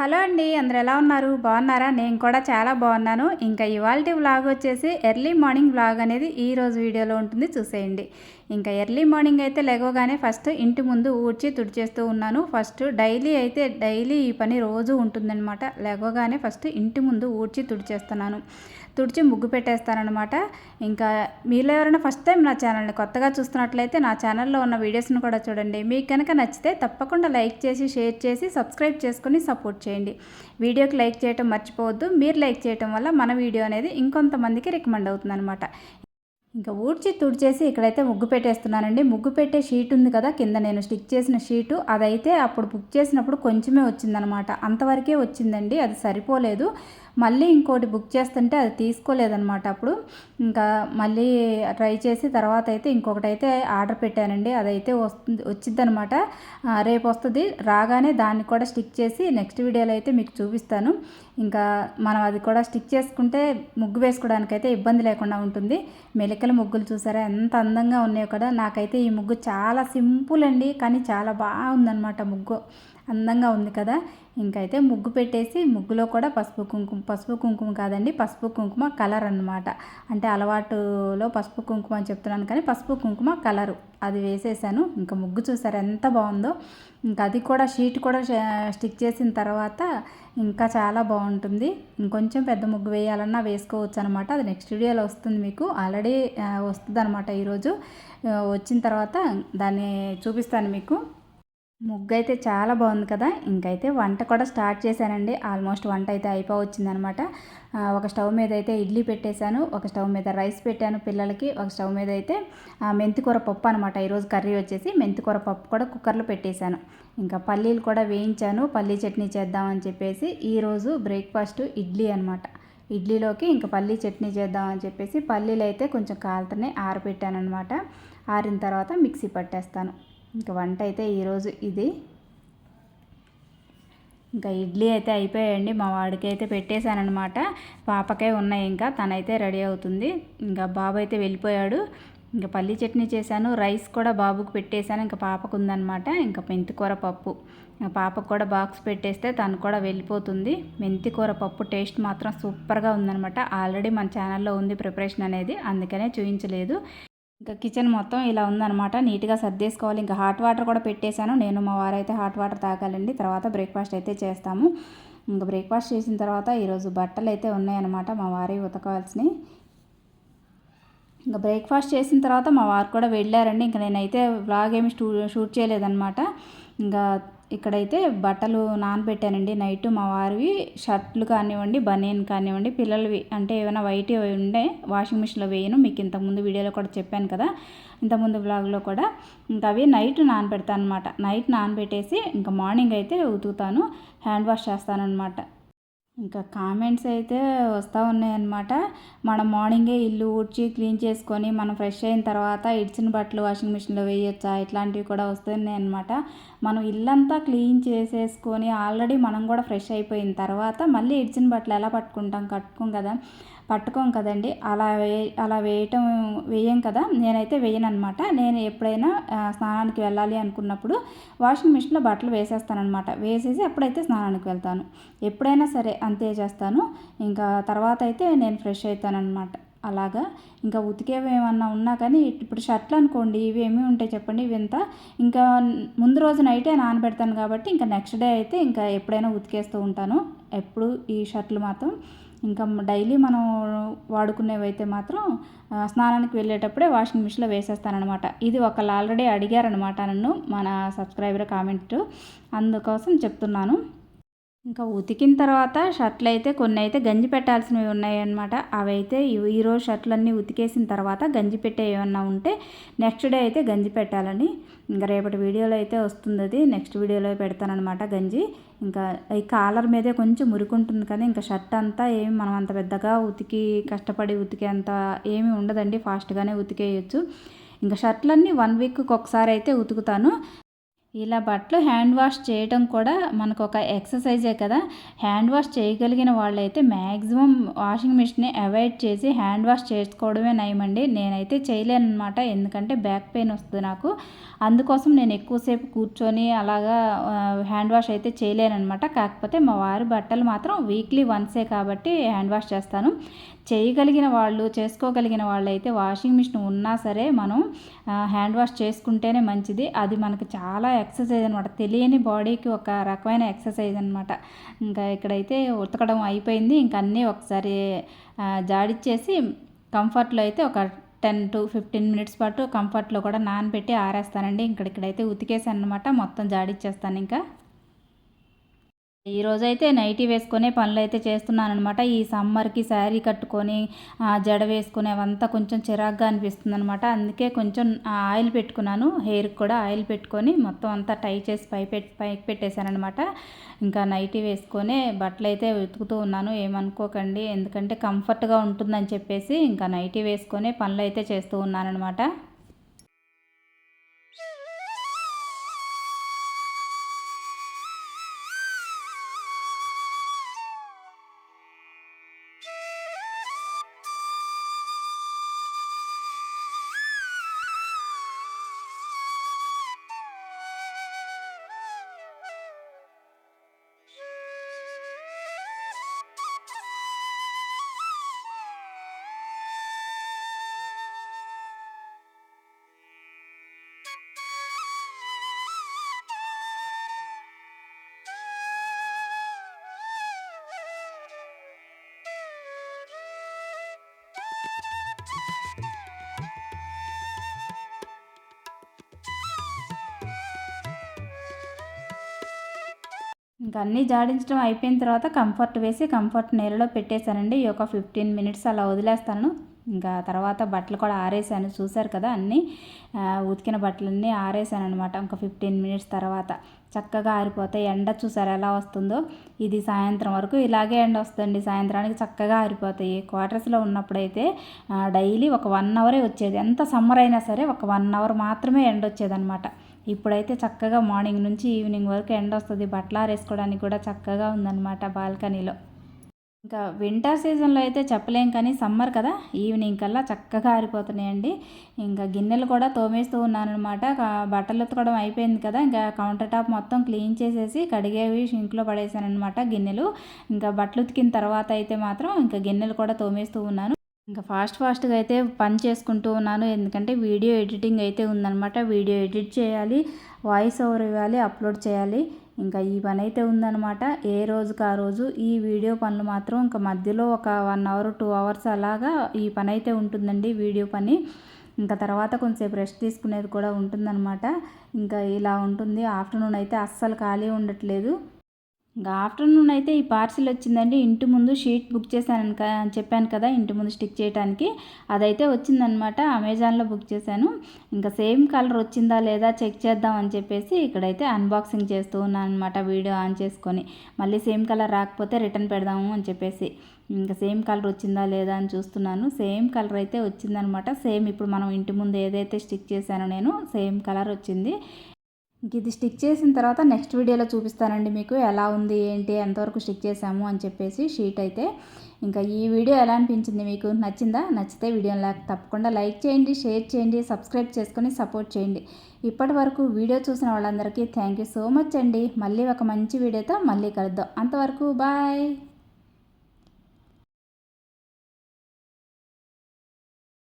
Hello అండి అందరు ఎలా ఉన్నారు? బాగున్నారా? నేను కూడా చాలా బాగున్నాను. ఇంకా ఇవాళ వ్లాగ్ వచ్చేసి ఎర్లీ మార్నింగ్ వ్లాగ్ అనేది ఈ రోజు వీడియోలో ఉంటుంది చూసేయండి. ఇంకా ఎర్లీ మార్నింగ్ అయితే లేవగానే ఫస్ట్ ఇంటి ముందు ఊడ్చి తుడిచేస్తూ ఉన్నాను. ఫస్ట్ డైలీ అయితే డైలీ ఈ పని రోజు ఉంటుందన్నమాట. లేవగానే ఫస్ట్ ఇంటి ముందు ఊడ్చి తుడిచేస్తున్నాను. తుడిచి ముగ్గు పెట్టేస్తానమాట ఇంకా మీలో ఎవరైనా ఫస్ట్ టైం నా ఛానల్ని కొత్తగా చూస్తున్నట్లయితే నా ఛానల్లో ఉన్న వీడియోస్ని కూడా చూడండి. మీకు కనుక నచ్చితే తప్పకుండా లైక్ చేసి షేర్ చేసి సబ్స్క్రైబ్ చేసుకుని సపోర్ట్ చేయండి. వీడియోకి లైక్ చేయటం మర్చిపోవద్దు. మీరు లైక్ చేయటం వల్ల మన వీడియో అనేది ఇంకొంతమందికి రికమెండ్ అవుతుంది అనమాట ఇంకా ఊడ్చి తుడిచేసి ఇక్కడైతే ముగ్గు పెట్టేస్తున్నానండి. ముగ్గు పెట్టే షీట్ ఉంది కదా కింద నేను స్టిక్ చేసిన షీటు. అదైతే అప్పుడు బుక్ చేసినప్పుడు కొంచెమే వచ్చిందనమాట అంతవరకే వచ్చిందండి. అది సరిపోలేదు. మళ్ళీ ఇంకోటి బుక్ చేస్తుంటే అది తీసుకోలేదనమాట అప్పుడు. ఇంకా మళ్ళీ ట్రై చేసి తర్వాత అయితే ఇంకొకటి అయితే ఆర్డర్ పెట్టానండి. అదైతే వస్తుంది వచ్చిందనమాట రేపు వస్తుంది. రాగానే దాన్ని కూడా స్టిక్ చేసి నెక్స్ట్ వీడియోలో అయితే మీకు చూపిస్తాను. ఇంకా మనం అది కూడా స్టిక్ చేసుకుంటే ముగ్గు వేసుకోవడానికి అయితే ఇబ్బంది లేకుండా ఉంటుంది. మెలికల ముగ్గులు చూసారా? ఎంత అందంగా ఉన్నాయో కదా! నాకైతే ఈ ముగ్గు చాలా సింపుల్ అండి. కానీ చాలా బాగుందనమాట ముగ్గు. అందంగా ఉంది కదా! ఇంకైతే ముగ్గు పెట్టేసి ముగ్గులో కూడా పసుపు కుంకుమ పసుపు కుంకుమ కాదండి పసుపు కుంకుమ కలర్ అనమాట అంటే అలవాటులో పసుపు కుంకుమ అని చెప్తున్నాను కానీ పసుపు కుంకుమ కలరు. అది వేసేసాను. ఇంకా ముగ్గు చూసారు ఎంత బాగుందో. ఇంకా అది కూడా షీట్ కూడా స్టిక్ చేసిన తర్వాత ఇంకా చాలా బాగుంటుంది. ఇంకొంచెం పెద్ద ముగ్గు వేయాలన్నా వేసుకోవచ్చు అనమాట అది నెక్స్ట్ వీడియోలో వస్తుంది మీకు. ఆల్రెడీ వస్తుంది అనమాట ఈరోజు. వచ్చిన తర్వాత దాన్ని చూపిస్తాను మీకు. ముగ్గు అయితే చాలా బాగుంది కదా. ఇంకైతే వంట కూడా స్టార్ట్ చేశానండి. ఆల్మోస్ట్ వంట అయితే అయిపోవచ్చిందనమాట. ఒక స్టవ్ మీద అయితే ఇడ్లీ పెట్టేశాను. ఒక స్టవ్ మీద రైస్ పెట్టాను పిల్లలకి. ఒక స్టవ్ మీద అయితే మెంతికూర పప్పు అనమాట. ఈరోజు కర్రీ వచ్చేసి మెంతికూర పప్పు కూడా కుక్కర్లో పెట్టేశాను. ఇంకా పల్లీలు కూడా వేయించాను. పల్లీ చట్నీ చేద్దామని చెప్పేసి ఈరోజు బ్రేక్ఫాస్ట్ ఇడ్లీ అనమాట. ఇడ్లీలోకి ఇంకా పల్లీ చట్నీ చేద్దామని చెప్పేసి పల్లీలు అయితే కొంచెం కాలుతనే ఆరబెట్టాను అనమాట ఆరిన తర్వాత మిక్సీ పట్టేస్తాను. ఇంకా వంట అయితే ఈరోజు ఇది. ఇంకా ఇడ్లీ అయితే అయిపోయాయండి. మా వాడికి అయితే పెట్టేశానమాట పాపకే ఉన్నాయి ఇంకా. తనైతే రెడీ అవుతుంది. ఇంకా బాబు అయితే వెళ్ళిపోయాడు. ఇంకా పల్లీ చట్నీ చేశాను. రైస్ కూడా బాబుకు పెట్టేశాను. ఇంకా పాపకు ఉందనమాట ఇంకా మెంతికూర పప్పు. పాపకు కూడా బాక్స్ పెట్టేస్తే తను కూడా వెళ్ళిపోతుంది. మెంతికూర పప్పు టేస్ట్ మాత్రం సూపర్గా ఉందనమాట ఆల్రెడీ మన ఛానల్లో ఉంది ప్రిపరేషన్ అనేది. అందుకనే చూపించలేదు ఇంకా కిచెన్ మొత్తం ఇలా ఉందనమాట నీట్గా సర్దేసుకోవాలి. ఇంకా హాట్ వాటర్ కూడా పెట్టేశాను. నేను మా వారైతే హాట్ వాటర్ తాగాలండి. తర్వాత బ్రేక్ఫాస్ట్ అయితే చేస్తాము. ఇంకా బ్రేక్ఫాస్ట్ చేసిన తర్వాత ఈరోజు బట్టలు అయితే ఉన్నాయన్నమాట. మా వారి ఉతకవలసినవి. ఇంకా బ్రేక్ఫాస్ట్ చేసిన తర్వాత మా వారు కూడా వెళ్ళారండి. ఇంకా నేనైతే వ్లాగ్ ఏమి షూట్ చేయలేదన్నమాట. ఇంకా ఇక్కడైతే బట్టలు నానబెట్టానండి. నైట్ మా వారివి షర్ట్లు కానివ్వండి బనియన్ కానివ్వండి పిల్లలవి అంటే ఏమైనా వైట్ ఉండే వాషింగ్ మిషన్లో వేయను. మీకు ఇంతకుముందు వీడియోలో కూడా చెప్పాను కదా. ఇంతకుముందు బ్లాగ్లో కూడా. ఇంకా అవి నైట్ నానబెడతాను అనమాట నైట్ నానబెట్టేసి ఇంకా మార్నింగ్ అయితే ఉతుకుతాను. హ్యాండ్ వాష్ చేస్తాను అనమాట ఇంకా కామెంట్స్ అయితే వస్తూ ఉన్నాయన్నమాట. మనం మార్నింగే ఇల్లు ఊడ్చి క్లీన్ చేసుకొని మనం ఫ్రెష్ అయిన తర్వాత ఇడ్చిన బట్టలు వాషింగ్ మిషన్లో వేయొచ్చా? ఇట్లాంటివి కూడా వస్తున్నాయన్నమాట మనం ఇల్లంతా క్లీన్ చేసేసుకొని ఆల్రెడీ మనం కూడా ఫ్రెష్ అయిపోయిన తర్వాత మళ్ళీ ఇడ్చిన బట్టలు ఎలా పట్టుకుంటాం కట్టుకోం కదా? పట్టుకోం కదండి. అలా వే అలా వేయటం వేయం కదా. నేనైతే వేయను అనమాట నేను ఎప్పుడైనా స్నానానికి వెళ్ళాలి అనుకున్నప్పుడు వాషింగ్ మిషన్లో బట్టలు వేసేస్తానమాట వేసేసి అప్పుడైతే స్నానానికి వెళ్తాను. ఎప్పుడైనా సరే అంతే చేస్తాను. ఇంకా తర్వాత అయితే నేను ఫ్రెష్ అవుతానమాట అలాగా. ఇంకా ఉతికేవి ఏమన్నా ఉన్నా కానీ ఇప్పుడు షర్ట్లు అనుకోండి ఇవి ఏమి ఉంటాయి చెప్పండి ఇవి ఇంకా ముందు రోజు నైటే నానబెడతాను కాబట్టి ఇంకా నెక్స్ట్ డే అయితే ఇంకా ఎప్పుడైనా ఉతికేస్తూ ఉంటాను. ఎప్పుడు ఈ షర్ట్లు మాత్రం. ఇంకా డైలీ మనం వాడుకునేవైతే మాత్రం స్నానానికి వెళ్ళేటప్పుడే వాషింగ్ మిషన్లో వేసేస్తానమాట ఇది ఒకళ్ళు ఆల్రెడీ అడిగారనమాట నన్ను మన సబ్స్క్రైబర్ కామెంట్. అందుకోసం చెప్తున్నాను. ఇంకా ఉతికిన తర్వాత షర్ట్లు అయితే కొన్ని అయితే గంజి పెట్టాల్సినవి ఉన్నాయన్నమాట. అవి అయితే ఈరోజు షర్ట్లన్నీ ఉతికేసిన తర్వాత గంజి పెట్టే ఏమన్నా ఉంటే నెక్స్ట్ డే అయితే గంజి పెట్టాలని. ఇంకా రేపటి వీడియోలో అయితే వస్తుంది అది. నెక్స్ట్ వీడియోలో పెడతానమాట గంజి. ఇంకా ఈ కాలర్ మీదే కొంచెం మురికుంటుంది కానీ ఇంకా షర్ట్ అంతా ఏమి మనం అంత పెద్దగా ఉతికి కష్టపడి ఉతికే అంత ఏమి ఉండదండి. ఫాస్ట్గానే ఉతికేయచ్చు. ఇంకా షర్ట్లన్నీ వన్ వీక్కి ఒకసారి అయితే ఉతుకుతాను. ఇలా బట్టలు హ్యాండ్ వాష్ చేయడం కూడా మనకు ఒక ఎక్సర్సైజే కదా. హ్యాండ్ వాష్ చేయగలిగిన వాళ్ళైతే మ్యాక్సిమం వాషింగ్ మిషన్ని అవాయిడ్ చేసి హ్యాండ్ వాష్ చేసుకోవడమే నయమండి. నేనైతే చేయలేను అనమాట ఎందుకంటే బ్యాక్ పెయిన్ వస్తుంది నాకు. అందుకోసం నేను ఎక్కువసేపు కూర్చొని అలాగా హ్యాండ్ వాష్ అయితే చేయలేనమాట కాకపోతే మా వారి బట్టలు మాత్రం వీక్లీ వన్సే కాబట్టి హ్యాండ్ వాష్ చేస్తాను. చేయగలిగిన వాళ్ళు చేసుకోగలిగిన వాళ్ళు అయితే వాషింగ్ మిషన్ ఉన్నా సరే మనం హ్యాండ్ వాష్ చేసుకుంటేనే మంచిది. అది మనకు చాలా ఎక్సర్సైజ్ అనమాట తెలియని బాడీకి ఒక రకమైన ఎక్సర్సైజ్ అనమాట ఇంకా ఇక్కడైతే ఉతకడం అయిపోయింది. ఇంకా అన్నీ ఒకసారి జాడిచ్చేసి కంఫర్ట్లో అయితే ఒక టెన్ టు ఫిఫ్టీన్ మినిట్స్ పాటు కంఫర్ట్లో కూడా నానబెట్టి ఆరేస్తానండి. ఇక్కడిక్కడైతే ఉతికేసాను అనమాట మొత్తం జాడిచ్చేస్తాను ఇంకా. ఈరోజైతే నైటీ వేసుకునే పనులు అయితే చేస్తున్నాను అనమాట ఈ సమ్మర్కి శారీ కట్టుకొని జడ వేసుకునే అవంతా కొంచెం చిరాగ్గా అనిపిస్తుంది అనమాట అందుకే కొంచెం ఆయిల్ పెట్టుకున్నాను. హెయిర్కి కూడా ఆయిల్ పెట్టుకొని మొత్తం అంతా టై చేసి పై పెట్టి పైకి పెట్టేశానమాట ఇంకా నైటీ వేసుకొని బట్టలు అయితే వెతుకుతూ ఉన్నాను. ఏమనుకోకండి. ఎందుకంటే కంఫర్ట్గా ఉంటుందని చెప్పేసి ఇంకా నైటీ వేసుకొని పనులు అయితే చేస్తూ ఉన్నానమాట ఇంకా అన్నీ జాడించడం అయిపోయిన తర్వాత కంఫర్ట్ వేసి కంఫర్ట్ నీళ్ళలో పెట్టేశానండి. ఈ ఒక ఫిఫ్టీన్ మినిట్స్ అలా వదిలేస్తాను. ఇంకా తర్వాత బట్టలు కూడా ఆరేసాను చూశారు కదా అన్నీ? ఉతికిన బట్టలన్నీ ఆరేసాను అనమాట ఇంకా ఫిఫ్టీన్ మినిట్స్ తర్వాత చక్కగా ఆరిపోతాయి. ఎండ చూసారు ఎలా వస్తుందో? ఇది సాయంత్రం వరకు ఇలాగే ఎండ వస్తుంది సాయంత్రానికి చక్కగా ఆరిపోతాయి. క్వార్టర్స్లో ఉన్నప్పుడైతే డైలీ ఒక వన్ అవరే వచ్చేది. ఎంత సమ్మర్ అయినా సరే ఒక వన్ అవర్ మాత్రమే ఎండ వచ్చేదనమాట ఇప్పుడైతే చక్కగా మార్నింగ్ నుంచి ఈవినింగ్ వరకు ఎండ వస్తుంది. బట్టలు ఆరేసుకోవడానికి కూడా చక్కగా ఉందన్నమాట బాల్కనీలో. ఇంకా వింటర్ సీజన్లో అయితే చెప్పలేం కానీ సమ్మర్ కదా ఈవినింగ్ కల్లా చక్కగా ఆరిపోతున్నాయండి. ఇంకా గిన్నెలు కూడా తోమేస్తూ ఉన్నానమాట బట్టలు ఉతకడం అయిపోయింది కదా ఇంకా కౌంటర్ టాప్ మొత్తం క్లీన్ చేసేసి కడిగేవి షింక్లో పడేసానమాట గిన్నెలు. ఇంకా బట్టలు ఉతికిన తర్వాత అయితే మాత్రం ఇంకా గిన్నెలు కూడా తోమేస్తూ ఉన్నాను. ఇంకా ఫాస్ట్ ఫాస్ట్గా అయితే పని చేసుకుంటూ ఉన్నాను. ఎందుకంటే వీడియో ఎడిటింగ్ అయితే ఉందనమాట వీడియో ఎడిట్ చేయాలి వాయిస్ ఓవర్ ఇవ్వాలి అప్లోడ్ చేయాలి. ఇంకా ఈ పని అయితే ఉందనమాట ఏ రోజుకి ఆ రోజు ఈ వీడియో పనులు మాత్రం ఇంకా మధ్యలో ఒక వన్ అవర్ టూ అవర్స్ అలాగా ఈ పని అయితే ఉంటుందండి వీడియో పని. ఇంకా తర్వాత కొంచెంసేపు రెస్ట్ తీసుకునేది కూడా ఉంటుందన్నమాట. ఇంకా ఇలా ఉంటుంది. ఆఫ్టర్నూన్ అయితే అస్సలు ఖాళీ ఉండట్లేదు. ఇంకా ఆఫ్టర్నూన్ అయితే ఈ పార్సిల్ వచ్చిందండి. ఇంటి ముందు షీట్ బుక్ చేశాను చెప్పాను కదా ఇంటి ముందు స్టిక్ చేయడానికి అదైతే వచ్చిందనమాట అమెజాన్లో బుక్ చేశాను. ఇంకా సేమ్ కలర్ వచ్చిందా లేదా చెక్ చేద్దాం అని చెప్పేసి ఇక్కడైతే అన్బాక్సింగ్ చేస్తూ ఉన్నాను అనమాట వీడియో ఆన్ చేసుకొని. మళ్ళీ సేమ్ కలర్ రాకపోతే రిటర్న్ పెడదాము అని చెప్పేసి. ఇంకా సేమ్ కలర్ వచ్చిందా లేదా అని చూస్తున్నాను. సేమ్ కలర్ అయితే వచ్చిందనమాట సేమ్ ఇప్పుడు మనం ఇంటి ముందు ఏదైతే స్టిక్ చేశానో నేను సేమ్ కలర్ వచ్చింది. ఇంక ఇది స్టిక్ చేసిన తర్వాత నెక్స్ట్ వీడియోలో చూపిస్తానండి మీకు ఎలా ఉంది ఏంటి ఎంతవరకు స్టిక్ చేసాము అని చెప్పేసి షీట్ అయితే. ఇంకా ఈ వీడియో ఎలా అనిపించింది మీకు? నచ్చిందా? నచ్చితే వీడియోని తప్పకుండా లైక్ చేయండి షేర్ చేయండి సబ్స్క్రైబ్ చేసుకొని సపోర్ట్ చేయండి. ఇప్పటి వరకు వీడియో చూసిన వాళ్ళందరికీ థ్యాంక్ యూ సో మచ్ అండి. మళ్ళీ ఒక మంచి వీడియోతో మళ్ళీ కలుద్దాం. అంతవరకు బాయ్.